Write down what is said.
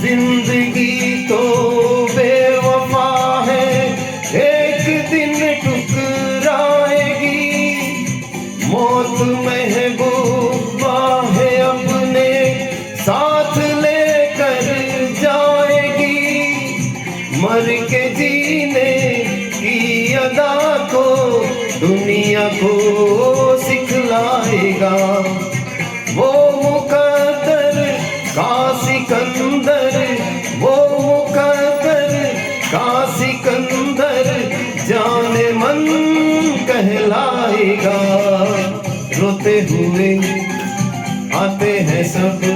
ज़िंदगी तो बेवफा है, एक दिन टुकराएगी मौत महबूबा है, अपने साथ लेकर जाएगी। मर के जीने की अदा को दुनिया को का सिकंदर वो मुकदर का सिकंदर जाने मन कहलाएगा। रोते हुए आते हैं सब